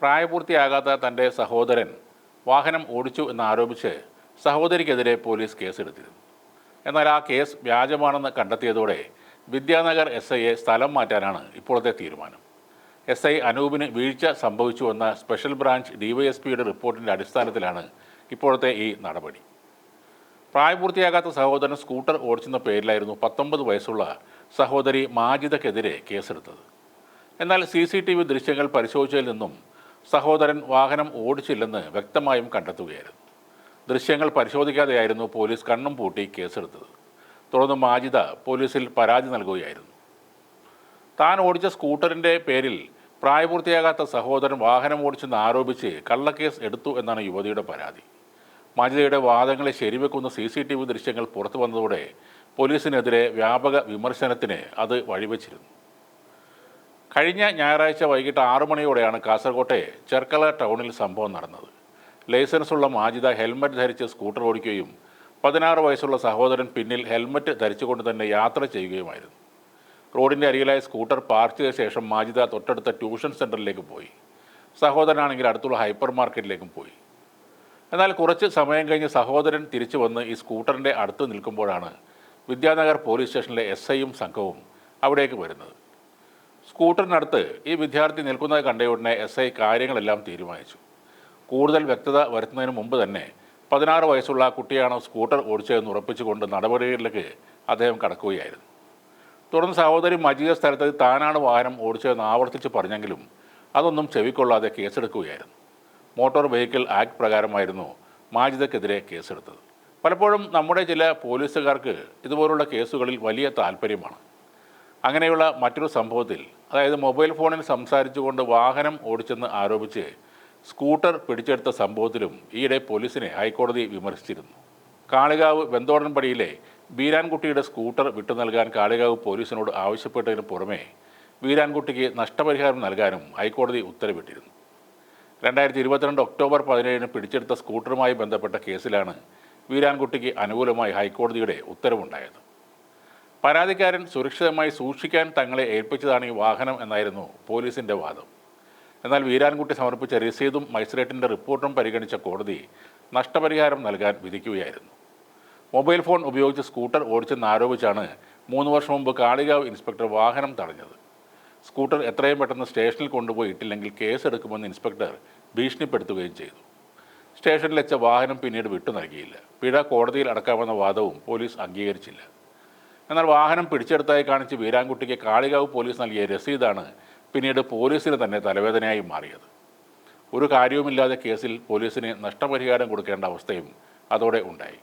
പ്രായപൂർത്തിയാകാത്ത തന്റെ സഹോദരൻ വാഹനം ഓടിച്ചു എന്നാരോപിച്ച് സഹോദരിക്കെതിരെ പോലീസ് കേസെടുത്തിരുന്നു. എന്നാൽ ആ കേസ് വ്യാജമാണെന്ന് കണ്ടെത്തിയതോടെ വിദ്യാനഗർ എസ് ഐയെ സ്ഥലം മാറ്റാനാണ് ഇപ്പോഴത്തെ തീരുമാനം. എസ് ഐ അനൂപിന് വീഴ്ച സംഭവിച്ചുവെന്ന സ്പെഷ്യൽ ബ്രാഞ്ച് ഡിവൈഎസ്പിയുടെ റിപ്പോർട്ടിന്റെ അടിസ്ഥാനത്തിലാണ് ഇപ്പോഴത്തെ ഈ നടപടി. പ്രായപൂർത്തിയാകാത്ത സഹോദരൻ സ്കൂട്ടർ ഓടിച്ചെന്ന പേരിലായിരുന്നു പത്തൊമ്പത് വയസ്സുള്ള സഹോദരി മാജിദക്കെതിരെ കേസെടുത്തത്. എന്നാൽ സി സി ടി വി ദൃശ്യങ്ങൾ പരിശോധിച്ചതിൽ നിന്നും സഹോദരൻ വാഹനം ഓടിച്ചില്ലെന്ന് വ്യക്തമായും കണ്ടെത്തുകയായിരുന്നു. ദൃശ്യങ്ങൾ പരിശോധിക്കാതെയായിരുന്നു പോലീസ് കണ്ണും പൂട്ടി കേസെടുത്തത്. തുടർന്ന് മാജിദ പോലീസിൽ പരാതി നൽകുകയായിരുന്നു. താൻ ഓടിച്ച സ്കൂട്ടറിന്റെ പേരിൽ പ്രായപൂർത്തിയാകാത്ത സഹോദരൻ വാഹനം ഓടിച്ചെന്ന് ആരോപിച്ച് കള്ളക്കേസ് എടുത്തു എന്നാണ് യുവതിയുടെ പരാതി. മാജിദയുടെ വാദങ്ങളെ ശരിവെക്കുന്ന സി സി ടി വി ദൃശ്യങ്ങൾ പുറത്തു വന്നതോടെ പോലീസിനെതിരെ വ്യാപക വിമർശനത്തിന് അത് വഴിവെച്ചിരുന്നു. കഴിഞ്ഞ ഞായറാഴ്ച വൈകിട്ട് ആറു മണിയോടെയാണ് കാസർകോട്ടെ ചെർക്കല ടൗണിൽ സംഭവം നടന്നത്. ലൈസൻസുള്ള മാജിദ ഹെൽമറ്റ് ധരിച്ച് സ്കൂട്ടർ ഓടിക്കുകയും പതിനാറ് വയസ്സുള്ള സഹോദരൻ പിന്നിൽ ഹെൽമറ്റ് ധരിച്ചുകൊണ്ട് തന്നെ യാത്ര ചെയ്യുകയുമായിരുന്നു. റോഡിന്റെ അരികിലായ സ്കൂട്ടർ പാർക്ക് ചെയ്ത ശേഷം മാജിദ തൊട്ടടുത്ത ട്യൂഷൻ സെന്ററിലേക്ക് പോയി. സഹോദരനാണെങ്കിൽ അടുത്തുള്ള ഹൈപ്പർ മാർക്കറ്റിലേക്കും പോയി. എന്നാൽ കുറച്ച് സമയം കഴിഞ്ഞ് സഹോദരൻ തിരിച്ചു വന്ന് ഈ സ്കൂട്ടറിന്റെ അടുത്ത് നിൽക്കുമ്പോഴാണ് വിദ്യാനഗർ പോലീസ് സ്റ്റേഷനിലെ എസ് ഐയും സംഘവും അവിടേക്ക് വരുന്നത്. സ്കൂട്ടറിനടുത്ത് ഈ വിദ്യാർത്ഥി നിൽക്കുന്നത് കണ്ടയുടനെ എസ് ഐ കാര്യങ്ങളെല്ലാം തീരുമാനിച്ചു. കൂടുതൽ വ്യക്തത വരുത്തുന്നതിന് മുമ്പ് തന്നെ പതിനാറ് വയസ്സുള്ള കുട്ടിയാണ് സ്കൂട്ടർ ഓടിച്ചതെന്ന് ഉറപ്പിച്ചുകൊണ്ട് നടപടികളിലേക്ക് അദ്ദേഹം കടക്കുകയായിരുന്നു. തുടർന്ന് സഹോദരി മജീദ സ്ഥലത്ത് താനാണ് വാഹനം ഓടിച്ചതെന്ന് ആവർത്തിച്ച് പറഞ്ഞെങ്കിലും അതൊന്നും ചെവിക്കൊള്ളാതെ കേസെടുക്കുകയായിരുന്നു. മോട്ടോർ വെഹിക്കിൾ ആക്ട് പ്രകാരമായിരുന്നു മാജിദക്കെതിരെ കേസെടുത്തത്. പലപ്പോഴും നമ്മുടെ ചില പോലീസുകാർക്ക് ഇതുപോലുള്ള കേസുകളിൽ വലിയ താല്പര്യമാണ്. അങ്ങനെയുള്ള മറ്റൊരു സംഭവത്തിൽ അതായത് മൊബൈൽ ഫോണിൽ സംസാരിച്ചുകൊണ്ട് വാഹനം ഓടിച്ചെന്ന് ആരോപിച്ച് സ്കൂട്ടർ പിടിച്ചെടുത്ത സംഭവത്തിലും ഈയിടെ പോലീസിനെ ഹൈക്കോടതി വിമർശിച്ചിരുന്നു. കാളികാവ് വെന്തോടൻപടിയിലെ ബീരാൻകുട്ടിയുടെ സ്കൂട്ടർ വിട്ടു നൽകാൻ കാളികാവ് പോലീസിനോട് ആവശ്യപ്പെട്ടതിന് പുറമെ വീരാൻകുട്ടിക്ക് നഷ്ടപരിഹാരം നൽകാനും ഹൈക്കോടതി ഉത്തരവിട്ടിരുന്നു. രണ്ടായിരത്തി ഇരുപത്തിരണ്ട് ഒക്ടോബർ പതിനേഴിന് പിടിച്ചെടുത്ത സ്കൂട്ടറുമായി ബന്ധപ്പെട്ട കേസിലാണ് വീരാൻകുട്ടിക്ക് അനുകൂലമായി ഹൈക്കോടതിയുടെ ഉത്തരവുണ്ടായത്. പരാതിക്കാരൻ സുരക്ഷിതമായി സൂക്ഷിക്കാൻ തങ്ങളെ ഏൽപ്പിച്ചതാണ് ഈ വാഹനം എന്നായിരുന്നു പോലീസിന്റെ വാദം. എന്നാൽ വീരാൻകുട്ടി സമർപ്പിച്ച രസീതും മജിസ്ട്രേറ്റിന്റെ റിപ്പോർട്ടും പരിഗണിച്ച കോടതി നഷ്ടപരിഹാരം നൽകാൻ വിധിക്കുകയായിരുന്നു. മൊബൈൽ ഫോൺ ഉപയോഗിച്ച് സ്കൂട്ടർ ഓടിച്ചെന്ന് ആരോപിച്ചാണ് മൂന്ന് വർഷം മുമ്പ് കാളികാവ് ഇൻസ്പെക്ടർ വാഹനം തടഞ്ഞത്. സ്കൂട്ടർ എത്രയും പെട്ടെന്ന് സ്റ്റേഷനിൽ കൊണ്ടുപോയി ഇട്ടില്ലെങ്കിൽ കേസെടുക്കുമെന്ന് ഇൻസ്പെക്ടർ ഭീഷണിപ്പെടുത്തുകയും ചെയ്തു. സ്റ്റേഷനിലെച്ച വാഹനം പിന്നീട് വിട്ടു നൽകിയില്ല. പിഴ കോടതിയിൽ അടക്കാമെന്ന വാദവും പോലീസ് അംഗീകരിച്ചില്ല. എന്നാൽ വാഹനം പിടിച്ചെടുത്തായി കാണിച്ച് വീരാൻകുട്ടിക്ക് കാളികാവ് പോലീസ് നൽകിയ രസീതാണ് പിന്നീട് പോലീസിന് തന്നെ തലവേദനയായി മാറിയത്. ഒരു കാര്യവുമില്ലാതെ കേസിൽ പോലീസിന് നഷ്ടപരിഹാരം കൊടുക്കേണ്ട അവസ്ഥയും അതോടെ ഉണ്ടായി.